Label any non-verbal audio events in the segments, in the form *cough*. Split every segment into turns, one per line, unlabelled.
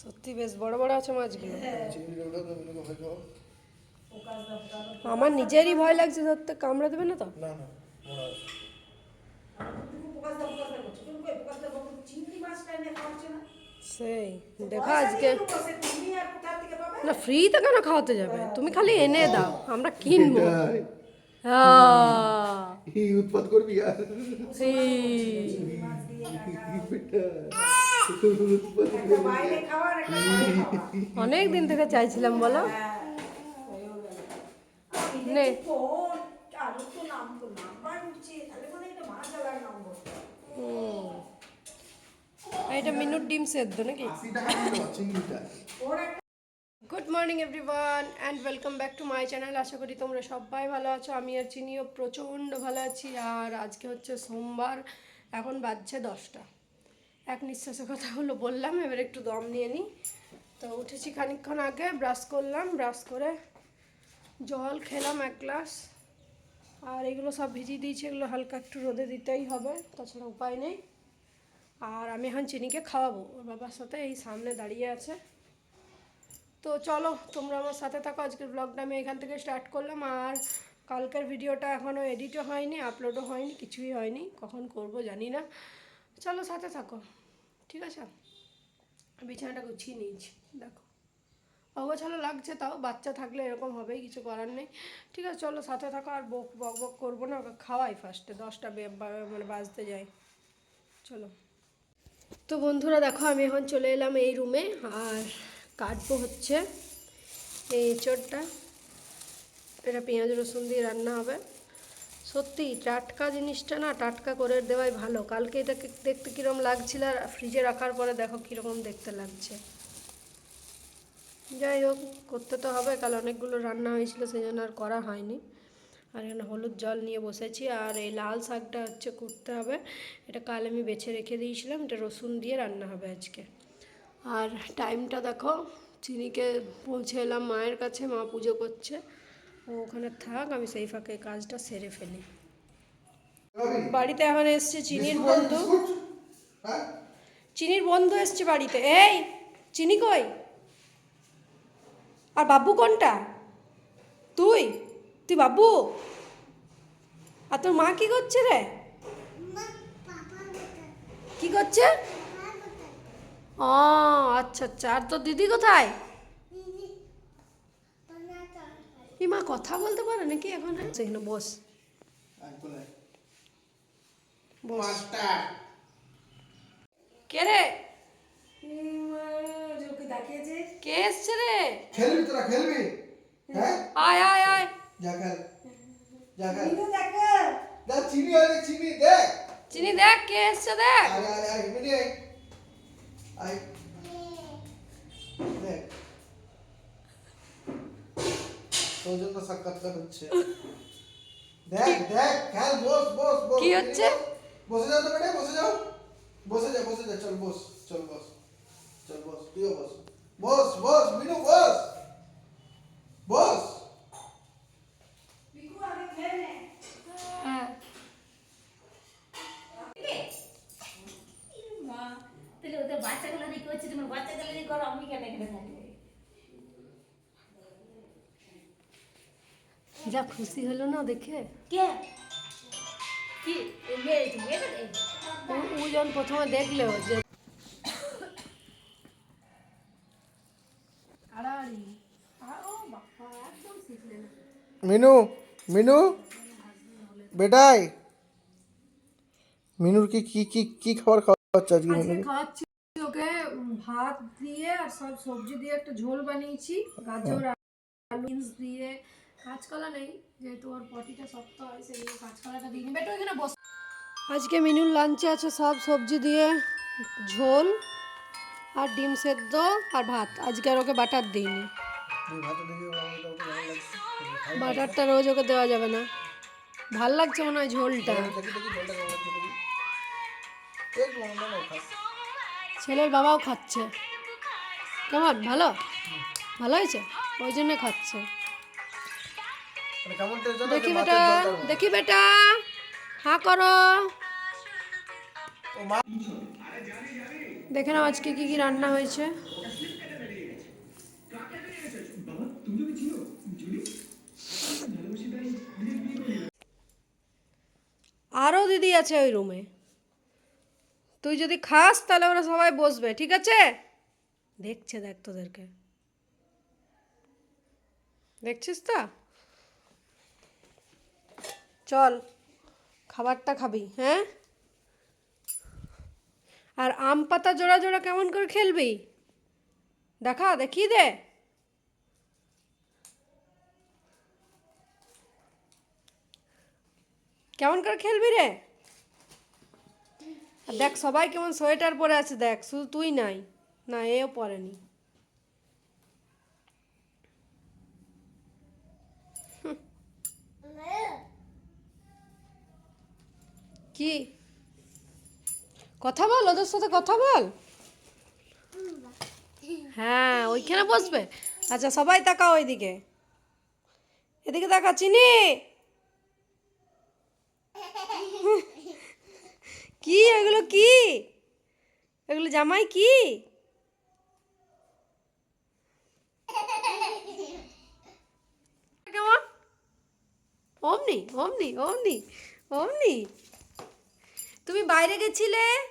সত্যি বেশ বড় বড় আছে মাছগুলো। আমার নিজেরই ভয় লাগছে ধরতে কামড়ে দেবে না তো। সেই দেখো আজকে না ফ্রিতে কেন খাওয়াতে যাবে? তুমি খালি এনে দাও আমরা কিনবো।
এটাই।
আহ,
করবি আর? *laughs*
অনেক দিন থেকে চাইছিলাম, বলো। এটা মিনুট ডিম সেদ্ধ নাকি? Good morning everyone and welcome back to my channel আশা করি তোমরা সবাই ভালো আছো, আমি আর চিনিও প্রচণ্ড ভালো আছি। আর আজকে হচ্ছে সোমবার, এখন বাজছে দশটা। এক নিঃশ্বাসের কথা হলো বললাম, এবার একটু দম নিয়ে নিই। তো উঠেছি খানিকক্ষণ আগে, ব্রাশ করলাম, ব্রাশ করে জল খেলাম এক গ্লাস। আর এগুলো সব ভিজিয়ে দিয়েছি, এগুলো হালকা একটু রোদে দিতেই হবে, তাছাড়া উপায় নেই। আর আমি এখন চিনিকে খাওয়াবো, ওর বাবার সাথে এই সামনে দাঁড়িয়ে আছে। তো চলো, তোমরা আমার সাথে থাকো, আজকের ব্লগটা আমি এখান থেকে স্টার্ট করলাম। আর কালকের ভিডিওটা এখনও এডিটও হয়নি আপলোডও হয়নি, কিছুই হয়নি, কখন করব জানি না। চলো সাথে থাকো। ঠিক আছে? বিছানাটা গুছিয়ে নিয়েছি, দেখো। অগোছালো লাগছে তাও, বাচ্চা থাকলে এরকম হবেই কিছু করার নেই। ঠিক আছে, চলো সাথে থাকো, আর বক বক বক করব না, ওকে খাওয়াই ফার্স্টে দশটা মানে বাজতে যাই চলো। তো বন্ধুরা, দেখো, আমি এখন চলে এলাম এই রুমে আর কাটবো হচ্ছে এই এঁচড়টা। এটা পেঁয়াজ রসুন দিয়ে রান্না হবে। সত্যি, টাটকা জিনিসটা না টাটকা করে দেওয়াই ভালো। কালকে এটাকে দেখতে কীরকম লাগছিল আর ফ্রিজে রাখার পরে দেখো কীরকম দেখতে লাগছে। যাই হোক, করতে তো হবে। কাল অনেকগুলো রান্না হয়েছিল সেই জন্য আর করা হয়নি। আর এখানে হলুদ জল নিয়ে বসেছি। আর এই লাল শাকটা হচ্ছে করতে হবে। এটা কাল আমি বেছে রেখে দিয়েছিলাম। এটা রসুন দিয়ে রান্না হবে আজকে। আর টাইমটা দেখো, চিনিকে পৌঁছে এলাম মায়ের কাছে। মা পুজো করছে। ও ওখানে থাক আমি সেই ফাঁকে কাজটা সেরে ফেলি। বাড়িতে এখন এসছে চিনির বন্ধু।
হ্যাঁ?
চিনির বন্ধু এসছে বাড়িতে। এই চিনি কই? আর বাবু কোনটা? তুই? তুই বাবু? আর তোর মা কি করছে রে? কি করছে? ও আচ্ছা আচ্ছা। আর তোর দিদি কোথায়? কি মা কথা বলতে পারে নাকি এখন? সেখানে বস
এক।
বস। কে রে কে এসছে রে?
খেলবি তোরা খেলবি? হ্যাঁ?
আয় আয় আয়।
দেখ চিনি হয় চিনি দেখ
চিনি দেখ কে এসছে দেখ।
আয় আয় আয়। আয় আয় দেখ তোর জন্য সাক্ষাৎকার হচ্ছে। দেখ দেখ খেল বস বস বস।
কি হচ্ছে?
বসে যাও তো বেটা বসে যাও। বসে যা বসে যা চল বস চল বস চল বস তুইও বস। বস বস মিনু বস
হ্যাঁ
মা তাহলে ওদের বাচ্চাগুলো দিয়ে করছে তোমার বাচ্চাগুলো দিয়ে করো আমি কেন এখানে থাকবে
যা খুশি হলো না দেখে?
কে?
ও- যখন প্রথমে দেখল যে।
মিনু মিনু? বেটাই? মিনুর কি কি কি কি খাবার খাওয়াচ্ছে আজকে মিনু?
খাওয়াচ্ছি ওকে ভাত দিয়ে আর সব সবজি দিয়ে একটা ঝোল বানিয়েছি গাজর আলু বিনস দিয়ে কাঁচকলা নেই, যেহেতু ওর পটিটা শক্ত হয়, সেই কাঁচকলাটা ওইখানে বস। আজকে মেনুর লাঞ্চে আছে সব সবজি দিয়ে ঝোল আর ডিম সেদ্ধ আর ভাত। আজকে আর ওকে বাটার দিইনি। বাটারটা রোজ ওকে দেওয়া যাবে না। ভালো লাগছে মনে হয় ঝোলটা। ছেলের বাবাও খাচ্ছে। কেমন? ভালো? ভালো হয়েছে? ওই জন্য খাচ্ছে। দেখি বেটা দেখি বেটা। হা করো। দেখে নাও আজকে কি কি রান্না হয়েছে। আরও দিদি আছে ওই রুমে। তুই যদি খাস তাহলে ওরা সবাই বসবে ঠিক আছে? দেখছে দেখ তোদেরকে। দেখছিস তা? চল, খাবারটা খাবি হ্যাঁ? আর আম পাতা জোড়া জোড়া কেমন করে খেলবি? দেখা, দেখি দে। কেমন করে খেলবি রে? দেখ, সবাই কেমন সোয়েটার পরে আছে, দেখ, শুধু তুই নাই। না, এও পরেনি। কি? কথা বল, ওদের সাথে কথা বল। হ্যাঁ ওইখানে বসবে। আচ্ছা সবাই তাকাও ওইদিকে। এদিকে তাকা চিনি? কি, এগুলো কি? এগুলো জামাই কি? কেমন? অমনি অমনি অমনি অমনি। তুমি বাইরে গেছিলে?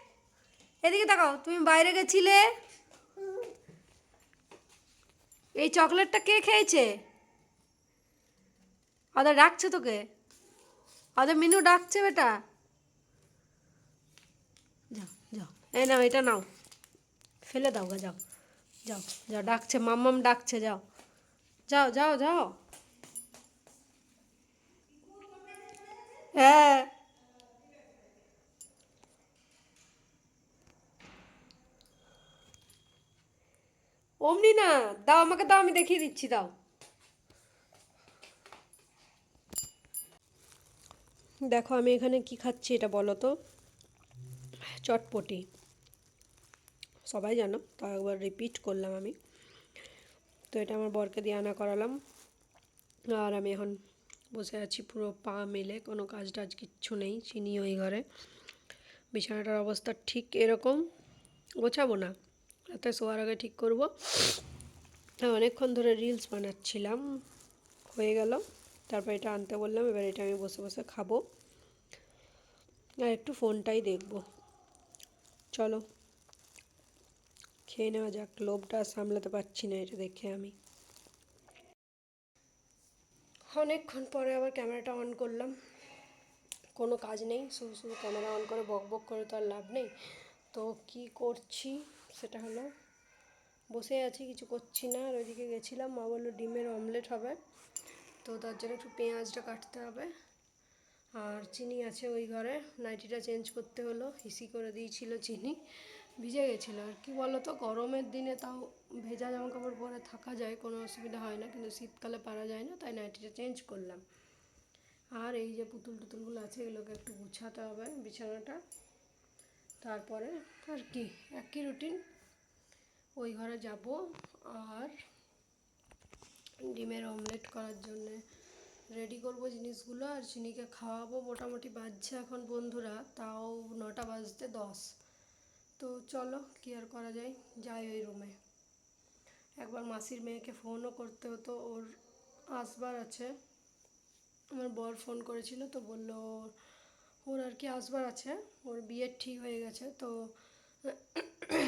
এদিকে তাকাও, তুমি বাইরে গেছিলে? এই চকলেটটা কে খেয়েছে? ওদের ডাকছে তোকে? ওদের মিনু ডাকছে বেটা? যাও যাও। এই নাও, এটা নাও। ফেলে দাও গা, যাও। যাও যাও, ডাকছে, মাম্মাম ডাকছে, যাও। যাও যাও যাও। হ্যাঁ। অমনি না, দাও আমাকে, দাও, আমি দেখিয়ে দিচ্ছি, দাও। দেখো, আমি এখানে কি খাচ্ছি এটা বলো তো? চটপটি। সবাই জানো তাও একবার রিপিট করলাম আমি। তো এটা আমার বরকে দিয়ে আনা করালাম। আর আমি এখন বসে আছি পুরো পা মেলে, কোনো কাজ টাজ কিচ্ছু নেই, চিনি ওই ঘরে। বিছানাটার অবস্থা ঠিক এরকম। গোছাবো না। রাতে শোয়ার আগে ঠিক করব। অনেকক্ষণ ধরে রিলস বানাচ্ছিলাম, হয়ে গেল। তারপর এটা আনতে বললাম, এবার এটা আমি বসে বসে খাব। আর একটু ফোনটাই দেখব। চলো, খেয়ে নেওয়া যাক, লোভটা সামলাতে পারছি না এটা দেখে আমি। অনেকক্ষণ পরে আবার ক্যামেরাটা অন করলাম। কোনো কাজ নেই, শুধু শুধু ক্যামেরা অন করে বক বক করে তো আর লাভ নেই। তো কি করছি? সেটা হলো, বসে আছি, কিছু করছি না, আর ওইদিকে গেছিলাম, মা বলল ডিমের অমলেট হবে, তো তার জন্য একটু পেঁয়াজটা কাটতে হবে, আর চিনি আছে ওই ঘরে, নাইটিটা চেঞ্জ করতে হলো হিসি করে দিয়েছিল চিনি, ভিজে গেছিল, আর কি বলো তো গরমের দিনে তাও ভেজা জামা কাপড় পরে থাকা যায়, কোনো অসুবিধা হয় না, কিন্তু শীতকালে পারা যায় না, তাই নাইটিটা চেঞ্জ করলাম, আর এই যে পুতুল টুতুলগুলো আছে, এগুলোকে একটু গুছাতে হবে, বিছানাটা তারপরে আর কি, একই রুটিন ওই ঘরে যাব আর ডিমের অমলেট করার জন্যে রেডি করব জিনিসগুলো আর চিনিকে খাওয়াবো। মোটামুটি বাজছে এখন বন্ধুরা, তাও নটা বাজতে দশ। তো চলো, কি আর করা যায়? যাই ওই রুমে একবার মাসির মেয়েকে ফোনও করতে হতো, ওর আসবার আছে। আমার বর ফোন করেছিল, তো বলল ওর আর কি আসবার আছে। ওর বিয়ের ঠিক হয়ে গেছে, তো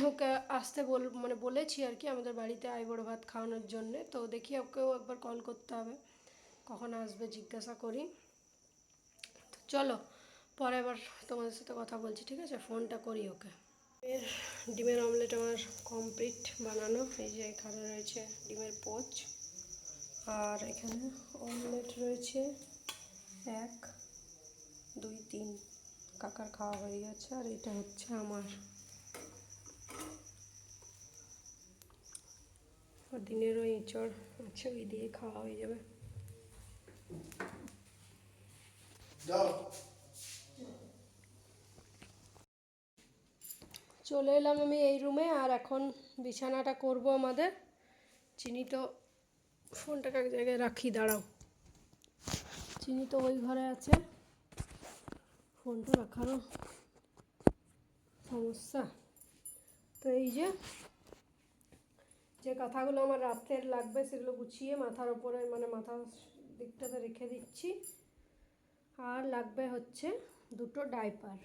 ওকে আসতে বল মানে বলেছি আর কি আমাদের বাড়িতে আইবড় ভাত খাওয়ানোর জন্যে, তো দেখি ওকেও একবার কল করতে হবে। কখন আসবে জিজ্ঞাসা করি। তো চলো, পরে আবার তোমাদের সাথে কথা বলছি, ঠিক আছে? ফোনটা করি ওকে। এর ডিমের অমলেট আমার কমপ্লিট বানানো। এই যে এখানে রয়েছে ডিমের পোচ। আর এখানে অমলেট রয়েছে এক। দুই তিন কাকার খাওয়া হয়ে গেছে আর এটা হচ্ছে আমার। দিনেরও এঁচড় আছে ওই দিয়ে খাওয়া হয়ে যাবে। চলে এলাম আমি এই রুমে আর এখন বিছানাটা করব আমাদের। চিনি তো ফোনটাকে এক জায়গায় রাখি দাঁড়াও। চিনি তো ওই ঘরে আছে। ফোনটা রাখারও সমস্যা। তো এই যে যে কথাগুলো আমার রাতের লাগবে সেগুলো গুছিয়ে মাথার ওপরে মানে মাথার দিকটাতে রেখে দিচ্ছি। আর লাগবে হচ্ছে দুটো ডাইপার।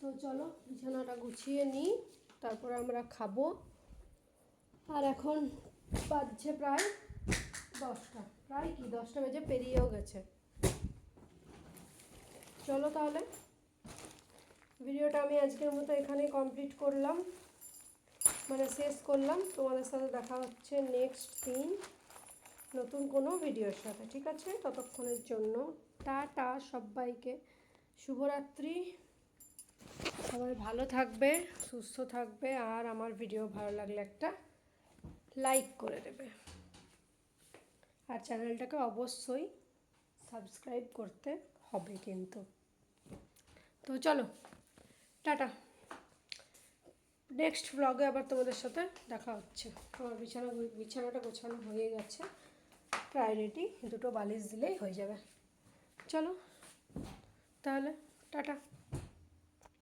তো চলো, বিছানাটা গুছিয়ে নিই, তারপরে আমরা খাব। আর এখন বাজছে প্রায় দশটা। প্রায় কি? দশটা বেজে পেরিয়েও গেছে। চলো তাহলে। ভিডিওটা আমি আজকের মতো এখানে কমপ্লিট করলাম। মানে শেষ করলাম। তোমাদের সাথে দেখা হচ্ছে নেক্সট দিন নতুন কোনো ভিডিওর সাথে, ঠিক আছে? ততক্ষণের জন্য টাটা সবাইকে। শুভরাত্রি। সবাই ভালো থাকবে, সুস্থ থাকবে, আর আমার ভিডিও ভালো লাগলে একটা লাইক করে দেবে। আর চ্যানেলটাকে অবশ্যই সাবস্ক্রাইব করতে হবে কিন্তু। তো চলো, টাটা। নেক্সট ব্লগে আবার তোমাদের সাথে দেখা হচ্ছে। আমার বিছানা বিছানাটা গোছানো হয়ে গেছে। প্রায় রেডি দুটো বালিশ দিলেই হয়ে যাবে। চলো, তাহলে, টাটা।